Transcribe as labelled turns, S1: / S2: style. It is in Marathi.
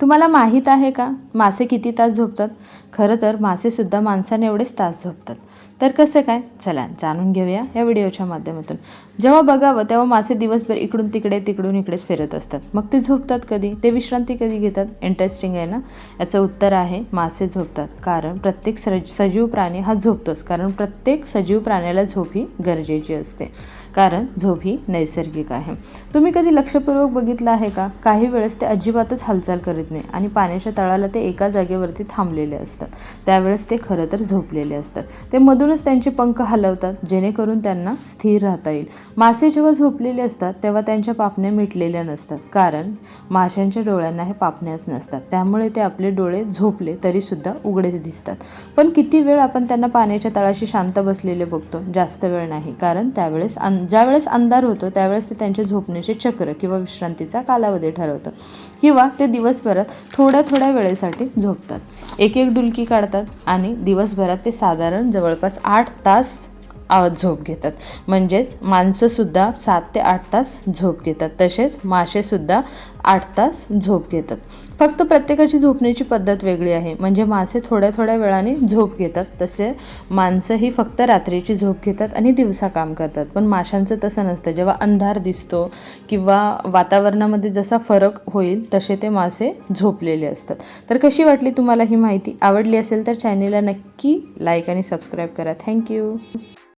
S1: तुम्हाला माहीत आहे का? मासे किती तास झोपतात? खरं तर मासेसुद्धा माणसाने एवढेच तास झोपतात. तर कसं काय? चला जाणून घेऊया या व्हिडिओच्या माध्यमातून. जेव्हा बघावं तेव्हा मासे दिवसभर इकडून तिकडे तिकडून इकडेच फिरत असतात. मग ते झोपतात कधी? ते विश्रांती कधी घेतात? इंटरेस्टिंग आहे ना? याचं उत्तर आहे मासे झोपतात. कारण प्रत्येक सज सजीव प्राणी हा झोपतोच. कारण प्रत्येक सजीव प्राण्याला झोप ही गरजेची असते. कारण झोप ही नैसर्गिक आहे. तुम्ही कधी लक्षपूर्वक बघितलं आहे का? काही वेळेस ते अजिबातच हालचाल करत नाही. आणि पाण्याच्या तळाला ते एका जागेवरती थांबलेले असतात. त्यावेळेस ते खरं तर झोपलेले असतात. ते मधूनच त्यांचे पंख हलवतात जेणेकरून त्यांना स्थिर राहता येईल. मासे जेव्हा झोपलेले असतात तेव्हा त्यांच्या पापण्या मिटलेल्या नसतात. कारण माशांच्या डोळ्यांना हे पापण्याच नसतात. त्यामुळे ते आपले डोळे झोपले तरीसुद्धा उघडेच दिसतात. पण किती वेळ आपण त्यांना पाण्याच्या तळाशी शांत बसलेले बघतो? जास्त वेळ नाही. कारण त्यावेळेस अं ज्यावेळेस अंधार होतो त्यावेळेस ते त्यांच्या झोपण्याचे चक्र किंवा विश्रांतीचा कालावधी ठरवतं. किंवा ते दिवसभरात थोड्या थोड्या वेळेसाठी झोपतात. एक एक डुलकी काढतात आणि दिवसभरात ते साधारण जवळपास आठ तास झोप घेतात. म्हणजेच माणसंसुद्धा सात ते आठ तास झोप घेतात. तसेच मासेसुद्धा आठ तास झोप घेतात. फक्त प्रत्येकाची झोपण्याची पद्धत वेगळी आहे. म्हणजे मासे थोड्या थोड्या वेळाने झोप घेतात. तसे माणसं ही फक्त रात्रीची झोप घेतात आणि दिवसा काम करतात. पण माशांचं तसं नसतं. जेव्हा अंधार दिसतो किंवा वातावरणामध्ये जसा फरक होईल तसे ते मासे झोपलेले असतात. तर कशी वाटली तुम्हाला ही माहिती? आवडली असेल तर चॅनेलला नक्की लाईक आणि सबस्क्राईब करा. थँक्यू